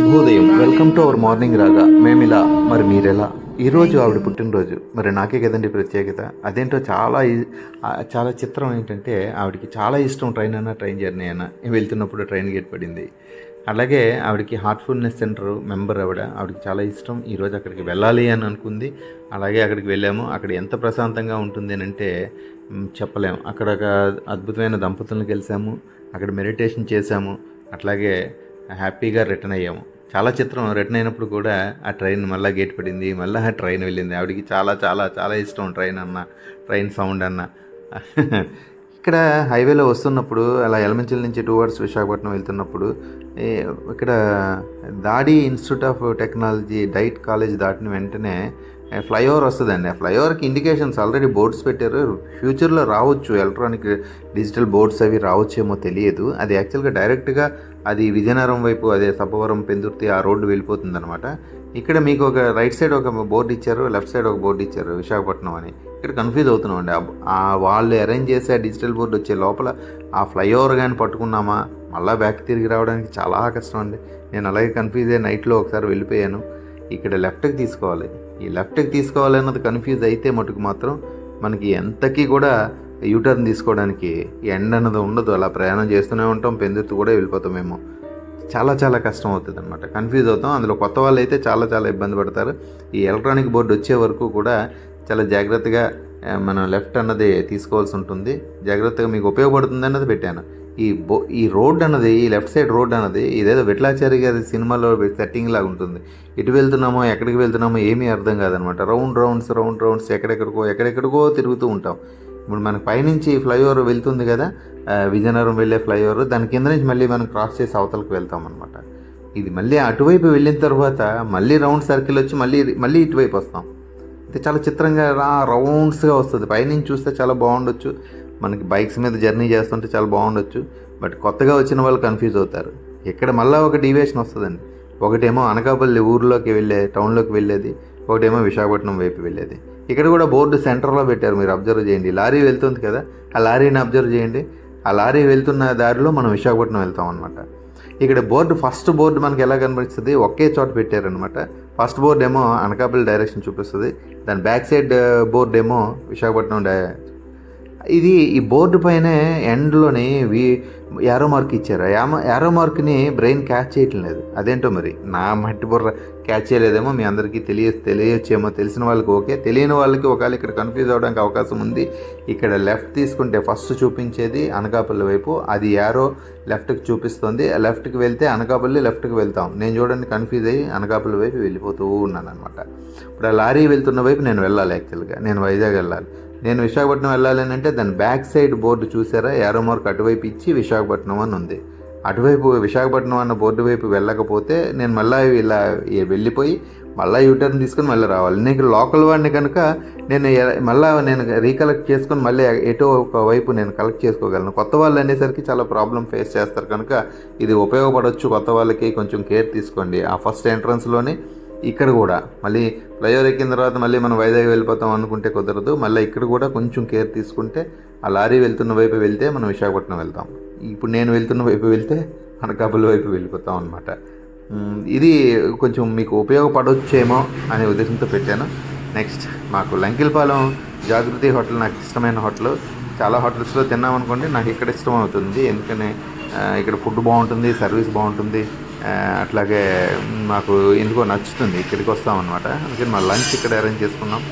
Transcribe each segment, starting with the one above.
శుభోదయం welcome to our morning రాగా మేము ఇలా మరి మీరెలా? ఈరోజు ఆవిడ పుట్టినరోజు. మరి నాకే కదండి ప్రత్యేకత? అదేంటో చాలా చాలా చిత్రం ఏంటంటే ఆవిడకి చాలా ఇష్టం ట్రైన్ అయినా ట్రైన్ జర్నీ అయినా వెళ్తున్నప్పుడు ట్రైన్ గేట్ పడింది. అలాగే ఆవిడకి హార్ట్ఫుల్నెస్ సెంటర్ మెంబర్ ఆవిడ ఆవిడకి చాలా ఇష్టం. ఈరోజు అక్కడికి వెళ్ళాలి అని అనుకుంది. అలాగే అక్కడికి వెళ్ళాము. అక్కడ ఎంత ప్రశాంతంగా ఉంటుంది అని అంటే చెప్పలేము అక్కడ ఒక అద్భుతమైన దంపతులను కలిసాము. అక్కడ మెడిటేషన్ చేశాము అట్లాగే హ్యాపీగా రిటర్న్ అయ్యాము. చాలా చిత్రం. రిటర్న్ అయినప్పుడు కూడా ఆ ట్రైన్ మళ్ళీ గేట్ పడింది మళ్ళీ ఆ ట్రైన్ వెళ్ళింది. ఆవిడకి చాలా చాలా చాలా ఇష్టం ట్రైన్ అన్న ట్రైన్ సౌండ్ అన్న. ఇక్కడ హైవేలో వస్తున్నప్పుడు అలా ఎలమంచిల నుంచి టూ అవర్స్ విశాఖపట్నం వెళ్తున్నప్పుడు ఇక్కడ Dadi institute of technology DIET college దాటిన వెంటనే ఫ్లైఓవర్ వస్తుందండి. ఆ ఫ్లైఓవర్కి ఇండికేషన్స్ ఆల్రెడీ బోర్డ్స్ పెట్టారు. ఫ్యూచర్లో రావచ్చు. ఎలక్ట్రానిక్ డిజిటల్ బోర్డ్స్ అవి రావచ్చేమో తెలియదు. అది యాక్చువల్గా డైరెక్ట్గా అది విజయనగరం వైపు అదే సబ్బవరం పెందుర్తి ఆ రోడ్డు వెళ్ళిపోతుంది అనమాట ఇక్కడ మీకు ఒక రైట్ సైడ్ ఒక బోర్డు ఇచ్చారు లెఫ్ట్ సైడ్ ఒక బోర్డు ఇచ్చారు విశాఖపట్నం అని. ఇక్కడ కన్ఫ్యూజ్ అవుతున్నాం అండి ఆ- వాళ్ళు అరేంజ్ చేసే ఆ డిజిటల్ బోర్డు వచ్చే లోపల ఆ ఫ్లైఓవర్ కానీ పట్టుకున్నామా? మళ్ళీ బ్యాక్ తిరిగి రావడానికి చాలా కష్టం అండి నేను అలాగే కన్ఫ్యూజ్ అయ్యి నైట్లో ఒకసారి వెళ్ళిపోయాను. ఇక్కడ లెఫ్ట్కి తీసుకోవాలి. ఈ లెఫ్ట్కి తీసుకోవాలి అన్నది కన్ఫ్యూజ్ అయితే మటుకు మాత్రం మనకి ఎంతకీ కూడా యూటర్న్ తీసుకోవడానికి ఎండ్ అన్నది ఉండదు. అలా ప్రయాణం చేస్తూనే ఉంటాం పెందుతూ కూడా వెళ్ళిపోతాం మేము. చాలా చాలా కష్టం అవుతుంది అనమాట కన్ఫ్యూజ్ అవుతాం. అందులో కొత్త వాళ్ళు అయితే చాలా చాలా ఇబ్బంది పడతారు. ఈ ఎలక్ట్రానిక్ బోర్డు వచ్చే వరకు కూడా చాలా జాగ్రత్తగా మనం లెఫ్ట్ అన్నది తీసుకోవాల్సి ఉంటుంది. జాగ్రత్తగా మీకు ఉపయోగపడుతుంది అన్నది పెట్టాను. ఈ బో ఈ రోడ్ అన్నది ఈ లెఫ్ట్ సైడ్ రోడ్ అన్నది ఇదేదో విట్లాచారి గారి సినిమాలో సెట్టింగ్ లాగా ఉంటుంది. ఇటు వెళ్తున్నామో ఎక్కడికి వెళ్తున్నామో ఏమీ అర్థం కాదనమాట. రౌండ్ రౌండ్స్ రౌండ్ రౌండ్స్ ఎక్కడెక్కడికో ఎక్కడెక్కడికో తిరుగుతూ ఉంటాం. ఇప్పుడు మనకి పైనుంచి ఫ్లైఓవర్ వెళ్తుంది కదా విజయనగరం వెళ్ళే ఫ్లైఓవర్ దాని కింద నుంచి మళ్ళీ మనం క్రాస్ చేసి అవతలకు వెళ్తాం అనమాట ఇది మళ్ళీ అటువైపు వెళ్ళిన తర్వాత మళ్ళీ రౌండ్ సర్కిల్ వచ్చి మళ్ళీ మళ్ళీ ఇటువైపు వస్తాం. ఇది చాలా చిత్రంగా రా రౌండ్స్గా వస్తుంది. పైనుంచి చూస్తే చాలా బాగుండొచ్చు. మనకి బైక్స్ మీద జర్నీ చేస్తుంటే చాలా బాగుండొచ్చు బట్ కొత్తగా వచ్చిన వాళ్ళు కన్ఫ్యూజ్ అవుతారు. ఇక్కడ మళ్ళీ ఒక డీవియేషన్ వస్తుందండి. ఒకటేమో అనకాపల్లి ఊర్లోకి వెళ్ళే టౌన్లోకి వెళ్ళేది ఒకటేమో విశాఖపట్నం వైపు వెళ్ళేది. ఇక్కడ కూడా బోర్డు సెంటర్లో పెట్టారు మీరు అబ్జర్వ్ చేయండి. లారీ వెళ్తుంది కదా ఆ లారీని అబ్జర్వ్ చేయండి. ఆ లారీ వెళ్తున్న దారిలో మనం విశాఖపట్నం వెళ్తాం అనమాట ఇక్కడ బోర్డు ఫస్ట్ బోర్డు మనకి ఎలా కనిపిస్తుంది? ఒకే చోట పెట్టారనమాట ఫస్ట్ బోర్డు ఏమో అనకాపల్లి డైరెక్షన్ చూపిస్తుంది. దాని బ్యాక్ సైడ్ బోర్డు ఏమో విశాఖపట్నం డై ఇది ఈ బోర్డు పైనే ఎండ్లోని వి యారో మార్క్ ఇచ్చారు. యారో మార్క్ని బ్రెయిన్ క్యాచ్ చేయటం లేదు. అదేంటో మరి? నా మట్టి బుర్ర క్యాచ్ చేయలేదేమో మీ అందరికీ తెలియ తెలియచ్చేమో. తెలిసిన వాళ్ళకి ఓకే. తెలియని వాళ్ళకి ఒకవేళ ఇక్కడ కన్ఫ్యూజ్ అవ్వడానికి అవకాశం ఉంది. ఇక్కడ లెఫ్ట్ తీసుకుంటే ఫస్ట్ చూపించేది అనకాపల్లి వైపు. అది యారో లెఫ్ట్కి చూపిస్తుంది. లెఫ్ట్కి వెళ్తే అనకాపల్లి లెఫ్ట్కి వెళ్తాం. నేను చూడండి కన్ఫ్యూజ్ అయ్యి అనకాపల్లి వైపు వెళ్ళిపోతూ ఉన్నాను అనమాట ఇప్పుడు ఆ లారీ వెళ్తున్న వైపు నేను వెళ్ళాలి యాక్చువల్గా. నేను వైజాగ్ వెళ్ళాలి. నేను విశాఖపట్నం వెళ్ళాలి అంటే దాని బ్యాక్ సైడ్ బోర్డు చూసారా? యారో మార్క్ అటువైపు ఇచ్చి విశాఖ విశాఖపట్నం అని ఉంది. అటువైపు విశాఖపట్నం అన్న బోర్డు వైపు వెళ్ళకపోతే నేను మళ్ళీ ఇలా వెళ్ళిపోయి మళ్ళీ యూటర్న్ తీసుకొని మళ్ళీ రావాలి. నీకు లోకల్ వాడిని కనుక నేను మళ్ళీ నేను రీకలెక్ట్ చేసుకొని మళ్ళీ ఎటో ఒక వైపు నేను కలెక్ట్ చేసుకోగలను. కొత్త వాళ్ళు అనేసరికి చాలా ప్రాబ్లం ఫేస్ చేస్తారు కనుక ఇది ఉపయోగపడవచ్చు కొత్త వాళ్ళకి కొంచెం కేర్ తీసుకోండి. ఆ ఫస్ట్ ఎంట్రన్స్లోనే ఇక్కడ కూడా మళ్ళీ ఫ్లైఓవర్ ఎక్కిన తర్వాత మళ్ళీ మనం వైజాగ్ వెళ్ళిపోతాం అనుకుంటే కుదరదు. మళ్ళీ ఇక్కడ కూడా కొంచెం కేర్ తీసుకుంటే ఆ లారీ వెళ్తున్న వైపు వెళ్తే మనం విశాఖపట్నం వెళ్తాం. ఇప్పుడు నేను వెళ్తున్న వైపు వెళ్తే అనకాపల్లి వైపు వెళ్ళిపోతాం అనమాట ఇది కొంచెం మీకు ఉపయోగపడవచ్చేమో అనే ఉద్దేశంతో పెట్టాను. నెక్స్ట్ మాకు లంకిల్పాలెం జాగృతి హోటల్ నాకు ఇష్టమైన హోటల్. చాలా హోటల్స్లో తిన్నామనుకోండి నాకు ఇక్కడ ఇష్టం అవుతుంది. ఎందుకని? ఇక్కడ ఫుడ్ బాగుంటుంది సర్వీస్ బాగుంటుంది. అట్లాగే మాకు ఎందుకో నచ్చుతుంది ఇక్కడికి వస్తామన్నమాట అందుకని మా లంచ్ ఇక్కడ అరేంజ్ చేసుకున్నాం.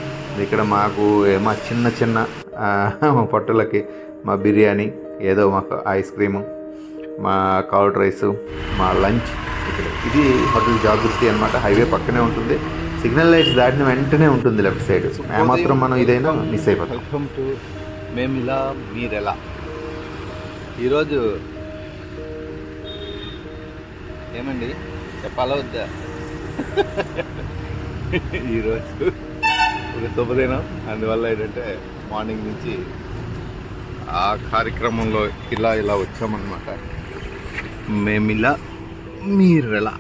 ఇక్కడ మాకు ఏ- మా చిన్న చిన్న మా పొట్టలకి మా బిర్యానీ ఏదో మాకు ఐస్ క్రీము మా కౌడ్ రైస్ మా లంచ్ ఇక్కడ. ఇది హోటల్ జాగృతి అనమాట హైవే పక్కనే ఉంటుంది. సిగ్నల్ లైట్స్ దాటిన వెంటనే ఉంటుంది లెఫ్ట్ సైడ్. ఏమాత్రం మనం ఇదైనా మిస్ అయిపోతాం. వెల్కమ్ టు మేమిలా మీరెలా ఈరోజు ఏమండి? చెప్పాలా వద్దా? ఈరోజు ఒక శుభదినం. అందువల్ల ఏంటంటే మార్నింగ్ నుంచి ఆ కార్యక్రమంలో ఇలా ఇలా వచ్చామన్నమాట. మేమిలా మీరెలా?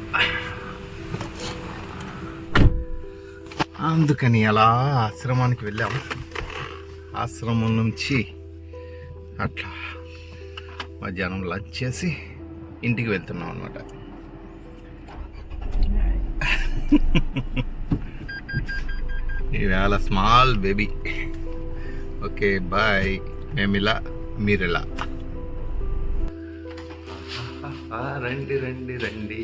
అందుకని అలా ఆశ్రమానికి వెళ్ళాము ఆశ్రమం నుంచి అట్లా మధ్యాహ్నం లంచ్ చేసి ఇంటికి వెళ్తున్నాం అనమాట ఈవేళ స్మాల్ బేబీ ఓకే బాయ్ మేమిలా మీరిలా రండి రండి రండి.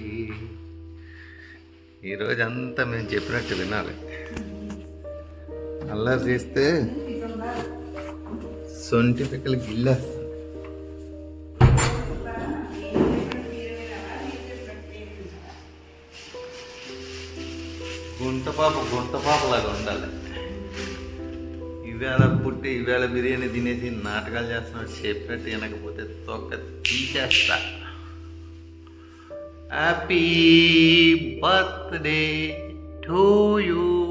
ఈరోజు అంతా మేము చెప్పినట్టు వినాలి. అల్లరి చేస్తే సొంటి పిక్కలు గిల్లేస్తాం గుంట పాప గుంట పాపలాగా ఉండాలి. ఈవేళ పుట్టి ఈవేళ బిర్యానీ తినేసి నాటకాలు చేస్తున్నాడు చెప్పినట్టు వినకపోతే తొక్క తీసేస్తా. Happy birthday to you